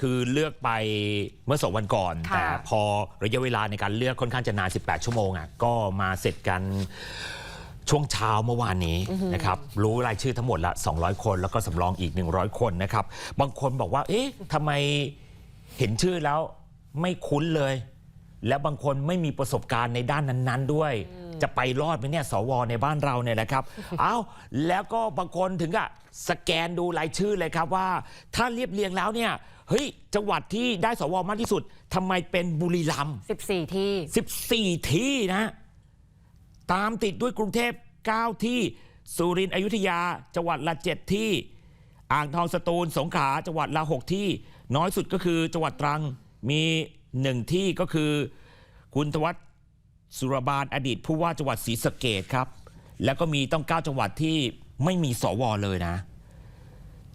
คือเลือกไปเมื่อสองวันก่อน ค่ะ แต่พอระยะเวลาในการเลือกค่อนข้างจะนาน 18 ชั่วโมงอะก็มาเสร็จกันช่วงเช้าเมื่อวานนี้นะครับรู้รายชื่อทั้งหมดละ 200 คน แล้วก็สำรองอีก 100 คนนะครับ บางคนบอกว่า เอ๊ะทำไมเห็นชื่อแล้วไม่คุ้นเลย และบางคนไม่มีประสบการณ์ในด้านนั้น ๆ ด้วย จะไปรอดไหมเนี่ยสวในบ้านเราเนี่ยนะครับ เอาแล้วก็บางคนถึงกับสแกนดูรายชื่อเลยครับว่า ถ้าเรียบเรียงแล้วเนี่ยเฮ้ยจังหวัดที่ได้สวมากที่สุดทำไมเป็นบุรีรัมย์14 ที่ 14 ที่นะตามติดด้วยกรุงเทพ 9 ที่สุรินทร์อยุธยา จังหวัดละ 7 ที่ อ่างทองสตูล สงขลาจังหวัดละ 6 ที่ น้อยสุดก็คือจังหวัดตรังมี 1 ที่ก็คือ คุณทวัฒน์ สุรบาลอดีตผู้ว่าจังหวัดศรีสะเกดครับ แล้วก็มีต้อง 9 จังหวัดที่ไม่มีสวเลยนะ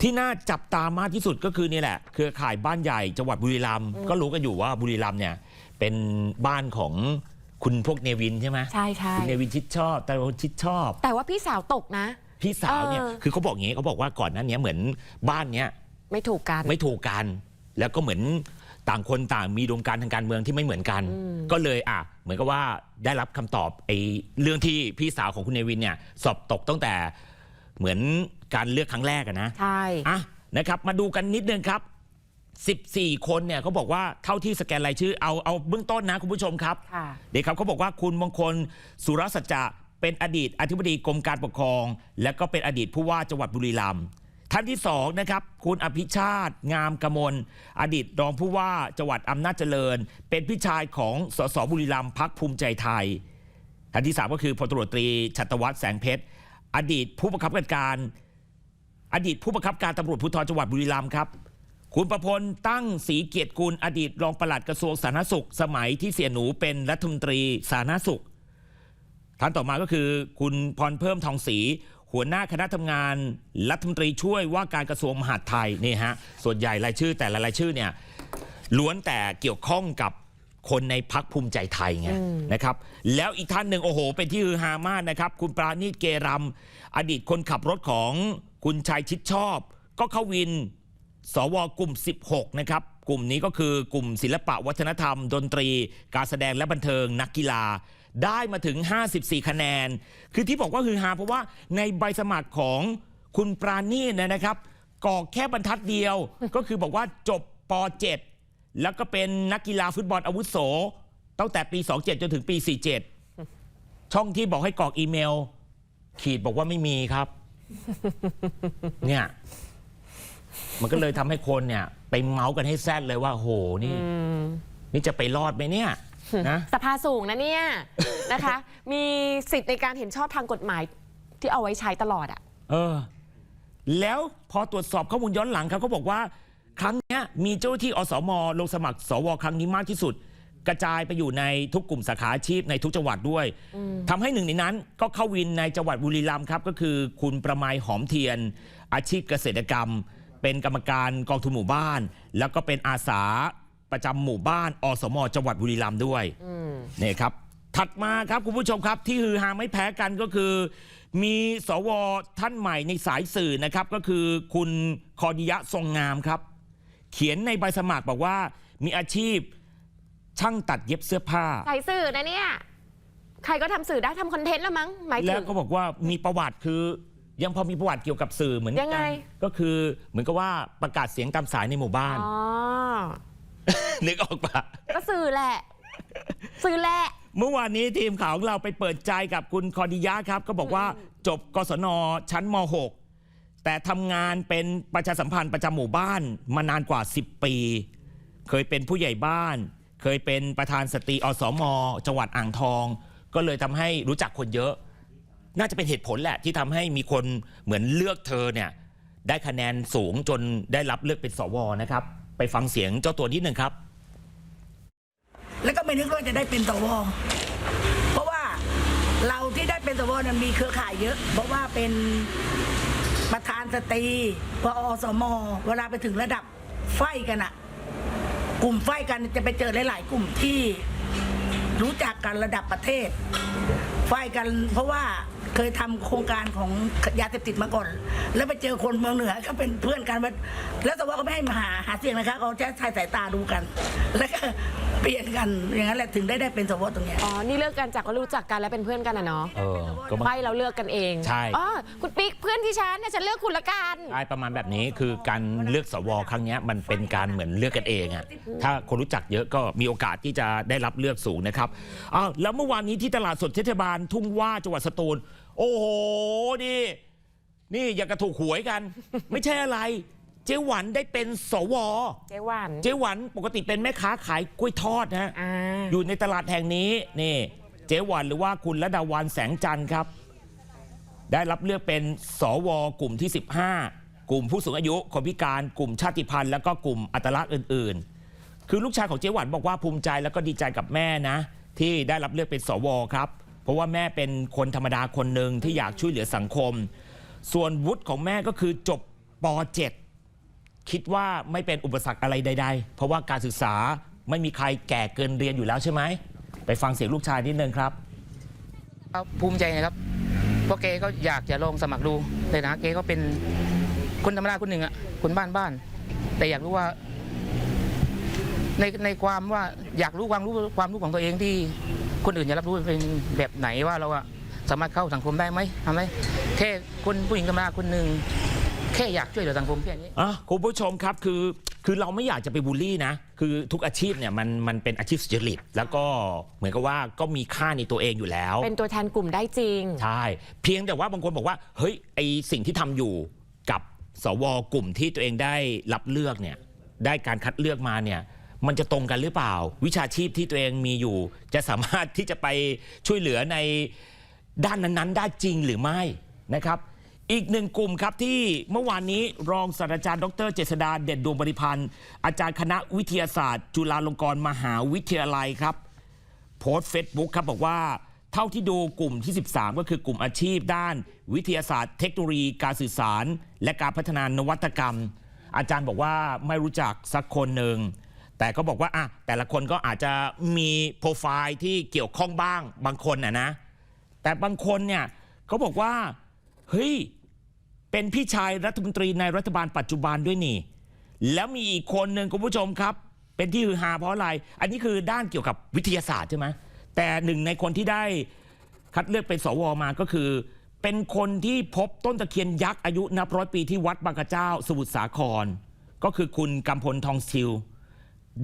ที่น่าจับตามากที่สุดก็คือนี่แหละ เครือข่ายบ้านใหญ่จังหวัดบุรีรัมย์ก็รู้กันอยู่ว่าบุรีรัมย์เนี่ย เป็นบ้านของคุณพวกเนวินใช่ไหมใช่ใช่คุณเนวินชิดชอบแต่ว่าชิดชอบ แต่ว่าพี่สาวตกนะ พี่สาวเนี่ยเออคือเขาบอกอย่างนี้เขาบอกว่าก่อนหนั้นเนี้ยเหมือนบ้านเนี้ยไม่ถูกกันไม่ถูกกัน แล้วก็เหมือน ต่างคนต่างมีดวงการทางการเมืองที่ไม่เหมือนกัน ก็เลยอะเหมือนกับว่าได้รับคำตอบไอ้เรื่องที่พี่สาวของคุณเนวินเนี่ยสอบตกตั้งแต่เหมือนการเลือกครั้งแรกอะนะ ใช่ อะนะครับมาดูกันนิดนึงครับ 14 คนเนี่ยเขาบอกว่าเท่าที่สแกนรายชื่อเอาเอาเบื้องต้นนะคุณผู้ชมครับค่ะ เด็กครับเขาบอกว่าคุณมงคลสุรสัจจะเป็นอดีตอธิบดีกรมการปกครอง และก็เป็นอดีตผู้ว่าจังหวัดบุรีรัมย์ ท่านที่สองนะครับ คุณอภิชาติ งามกมล อดีตรองผู้ว่าจังหวัดอำนาจเจริญ เป็นพี่ชายของสสบุรีรัมย์พักภูมิใจไทยท่านที่สามก็คือพลตรวจตรีชัตวัฒน์แสงเพชร อดีตผู้บังคับการ อดีตผู้บังคับการตำรวจภูธรจังหวัดบุรีรัมย์ครับ คุณประพลตั้งศรีเกียรติกุลอดีตรองปลัดกระทรวงสาธารณสุข สมัยที่เสียหนูเป็นรัฐมนตรีสาธารณสุขท่านต่อมาก็คือ คุณพรเพิ่มทองศรี หัวหน้าคณะทำงานรัฐมนตรีช่วยว่าการกระทรวงมหาดไทยนี่ฮะส่วนใหญ่รายชื่อแต่ละรายชื่อเนี่ยล้วนแต่เกี่ยวข้องกับคนในพักภูมิใจไทยไงนะครับแล้วอีกท่านหนึ่งโอ้โห เป็นที่ฮือฮามากนะครับ คุณปราณีตเกรำอดีตคนขับรถของคุณชัยชิดชอบ ก็เข้าวินสวกลุ่ม 16 นะครับ กลุ่มนี้ก็คือกลุ่มศิลปะวัฒนธรรม ดนตรี การแสดงและบันเทิงนักกีฬา ได้มาถึง 54 คะแนน คือที่บอกว่าคือฮาเพราะว่าในใบสมัครของคุณปราณีตเนยนะครับกรอกแค่บรรทัดเดียว ก็คือบอกว่าจบป .7 แล้วก็เป็นนักกีฬาฟุตบอลอาวุโสตั้งแต่ปี 27 จนถึงปี 47 ช่องที่บอกให้กรอกอีเมล ขีดบอกว่าไม่มีครับ เนี่ยมันก็เลยทำให้คนเนี่ย ไปเมาส์กันให้แซดเลยว่าโหนี่ นี่จะไปรอดไหมเนี่ย นะสภาสูงนะเนี่ยนะคะ มีสิทธิ์ในการเห็นชอบทางกฎหมายที่เอาไว้ใช้ตลอดอะ เออ แล้วพอตรวจสอบข้อมูลย้อนหลังครับเขาบอกว่า ครั้งเนี้ยมีเจ้าหน้าที่อสมลงสมัคร สวครั้งนี้มากที่สุด กระจายไปอยู่ในทุกกลุ่มสาขาอาชีพในทุกจังหวัดด้วยทำให้หนึ่งในนั้นก็เข้าวินในจังหวัดบุรีรัมย์ครับ ก็คือคุณประไมยหอมเทียน อาชีพเกษตรกรรม เป็นกรรมการกองทุนหมู่บ้าน แล้วก็เป็นอาสา ประจำหมู่บ้านอสมจังหวัดบุรีรัมย์ด้วยนี่ครับ ถัดมาครับคุณผู้ชมครับ ที่ฮือฮาไม่แพ้กันก็คือ มีสวท่านใหม่ในสายสื่อนะครับ ก็คือคุณคอดิยะทรงงามครับ เขียนในใบสมัครบอกว่า มีอาชีพช่างตัดเย็บเสื้อผ้าใส่สื่อนะเนี่ยใครก็ทำสื่อได้ทำคอนเทนต์แล้วมั้งหมายแล้ถึวงก็บอกว่ามีประวัติคือยังพอมีประวัติเกี่ยวกับสื่อเหมือนยังกัไงก็คือเหมือนกับว่าประกาศเสียงตามสายในหมู่บ้านอ๋อ นึกออกปะก็สื่อแหละ สื่อแหละ เมื่อวานนี้ทีมข่าวของเราไปเปิดใจกับคุณคอดิยะครับ ก็บอกว่าจบกศนชั้นม .6 แต่ทำงานเป็นประชาสัมพันธ์ประจำหมู่บ้านมานานกว่า 10 ปี เคยเป็นผู้ใหญ่บ้าน เคยเป็นประธานสตรีอสม จังหวัดอ่างทอง ก็เลยทำให้รู้จักคนเยอะ น่าจะเป็นเหตุผลแหละที่ทำให้มีคนเหมือนเลือกเธอเนี่ยได้คะแนนสูงจนได้รับเลือกเป็นสวนะครับ ไปฟังเสียงเจ้าตัวนิดหนึ่งครับ แล้วก็ไม่นึกว่าจะได้เป็นสวเพราะว่าเราที่ได้เป็นสวเนี่ยมีเครือข่ายเยอะ เพราะว่าเป็นประธานสตรีพออสม เวลาไปถึงระดับไฟกันอะกลุ่มไฟกันจะไปเจอหลาย ๆ กลุ่มที่ รู้จักกันระดับประเทศไฟกันเพราะว่าเคยทำโครงการของยาเสพติดมาก่อน แล้วไปเจอคนเมืองเหนือก็เป็นเพื่อนกันว่าแล้วแต่ว่าก็ไม่ให้มาหาหาเสียงนะคะเขาจะใช้สายตาดูกัน แล้วก็ เปลี่ยนกันอย่างนั้นแหละถึงได้ได้เป็นสวตรงเนี้ย อ๋อ นี่เลิกกันจากก็รู้จักกันแล้วเป็นเพื่อนกันอะเนาะเออก็มาไม่เราเลือกกันเองใช่ อ๋อคุณปิ๊กเพื่อนที่ฉันเนี่ยฉันเลือกคุณละกัน ใช่ประมาณแบบนี้คือการเลือกสวครั้งเนี้ยมันเป็นการเหมือนเลือกกันเองอะถ้าคนรู้จักเยอะก็มีโอกาสที่จะได้รับเลือกสูงนะครับอ้าวแล้วเมื่อวานนี้ที่ตลาดสดเทศบาลทุ่งว่าจังหวัดสตูล โอ้โหนี่ นี่อยากกระถูกหวยกัน ไม่ใช่อะไร เจ๊หวันได้เป็นสว เจ๊หวันเจ๊หวันปกติเป็นแม่ค้าขายกล้วยทอดนะฮะอ่าอยู่ในตลาดแห่งนี้นี่เจ๊หวันหรือว่าคุณระดาวันแสงจันทร์ครับ ได้รับเลือกเป็นสว กลุ่มที่ 15 กลุ่มผู้สูงอายุคนพิการกลุ่มชาติพันธุ์แล้วก็กลุ่มอัตลักษณ์อื่น ๆ คือลูกชายของเจ๊หวันบอกว่าภูมิใจแล้วก็ดีใจกับแม่นะ ที่ได้รับเลือกเป็นสวครับ เพราะว่าแม่เป็นคนธรรมดาคนหนึ่งที่อยากช่วยเหลือสังคม ส่วนวุฒิของแม่ก็คือจบป .7 คิดว่าไม่เป็นอุปสรรคอะไรใด ๆ เพราะว่าการศึกษาไม่มีใครแก่เกินเรียนอยู่แล้วใช่ไหม ไปฟังเสียงลูกชายนิดนึงครับ ครับภูมิใจนะครับเพราะแกก็อยากจะลองสมัครดูแต่นะแกก็เป็นคนธรรมดาคนหนึ่งอะคนบ้านบ้านๆแต่อยากรู้ว่า ในในความว่าอยากรู้ความรู้ความรู้ของตัวเองที่คนอื่นจะรับรู้เป็นแบบไหนว่าเราอะสามารถเข้าสังคมได้ไหมทำไหมแค่คนผู้หญิงธรรมดาคนหนึ่ง แค่อยากช่วยเหลือสังคมแค่นี้ อะคุณผู้ชมครับคือคือเราไม่อยากจะไปบูลลี่นะ คือทุกอาชีพเนี่ยมันมันเป็นอาชีพสุจริตแล้วก็เหมือนกับว่าก็มีค่าในตัวเองอยู่แล้ว เป็นตัวแทนกลุ่มได้จริง ใช่ เพียงแต่ว่าบางคนบอกว่า เฮ้ยไอสิ่งที่ทำอยู่กับสวกลุ่มที่ตัวเองได้รับเลือกเนี่ยได้การคัดเลือกมาเนี่ยมันจะตรงกันหรือเปล่า วิชาชีพที่ตัวเองมีอยู่ จะสามารถที่จะไปช่วยเหลือในด้านนั้นๆ ได้จริงหรือไม่นะครับ อีกหนึ่งกลุ่มครับที่เมื่อวานนี้รองศาสตราจารย์ดรเจษดาเด่นดวงบริพันธ์อาจารย์คณะวิทยาศาสตร์ จุฬาลงกรณ์มหาวิทยาลัยครับ โพสต์เฟซบุ๊กครับบอกว่าเท่าที่ดูกลุ่มที่ 13 ก็คือกลุ่มอาชีพด้าน วิทยาศาสตร์ เทคโนโลยีการสื่อสาร และการพัฒนานวัตกรรม อาจารย์บอกว่าไม่รู้จักสักคนหนึ่งแต่ก็บอกว่าอะแต่ละคนก็อาจจะมีโปรไฟล์ที่เกี่ยวข้องบ้างบางคนนะนะแต่บางคนเนี่ยเขาบอกว่า เฮ้ย เป็นพี่ชายรัฐมนตรีในรัฐบาลปัจจุบันด้วยนี่ แล้วมีอีกคนหนึ่งคุณผู้ชมครับ เป็นที่ฮือฮาเพราะอะไร อันนี้คือด้านเกี่ยวกับวิทยาศาสตร์ใช่ไหมแต่หนึ่งในคนที่ได้คัดเลือกเป็นสวมาก็คือ เป็นคนที่พบต้นตะเคียนยักษ์อายุนับร้อยปีที่วัดบางกระเจ้า สมุทรสาคร ก็คือคุณกำพลทองซิล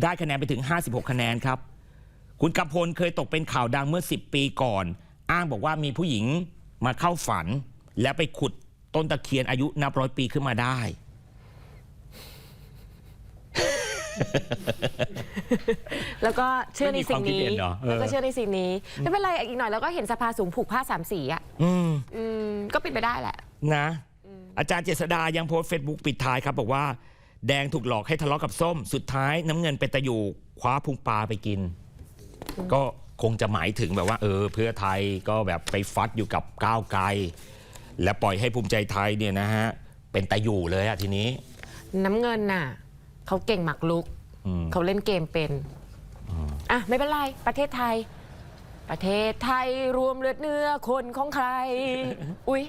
ได้คะแนนไปถึง 56 คะแนนครับ คุณกำพลเคยตกเป็นข่าวดังเมื่อ 10 ปีก่อน อ้างบอกว่ามีผู้หญิงมาเข้าฝัน และไปขุดต้นตะเคียนอายุนับร้อยปีขึ้นมาได้ แล้วก็เชื่อในสิ่งนี้ไม่มีความคิดเห็นเหรอเออ แล้วก็เชื่อในสิ่งนี้ไม่เป็นไรอีกหน่อยเราก็เห็นสภาสูงผูกผ้าสามสีอะอืม อืมก็เป็นไปได้แหละ นะ อาจารย์เจษดายังโพสต์เฟซบุ๊กปิดท้ายครับ บอกว่า แดงถูกหลอกให้ทะเลาะกับส้ม สุดท้ายน้ำเงินเป็นตะอยู่คว้าพุงปลาไปกิน ก็คงจะหมายถึงแบบว่า เออ เพื่อไทยก็แบบไปฟัดอยู่กับก้าวไกล และปล่อยให้ภูมิใจไทยเนี่ยนะฮะเป็นตะอยู่เลยอะทีนี้ น้ำเงินน่ะเขาเก่งหมากลุก อืม เขาเล่นเกมเป็น อะ ไม่เป็นไร ประเทศไทย ประเทศไทยรวมเลือดเนื้อคนของใคร อุ๊ย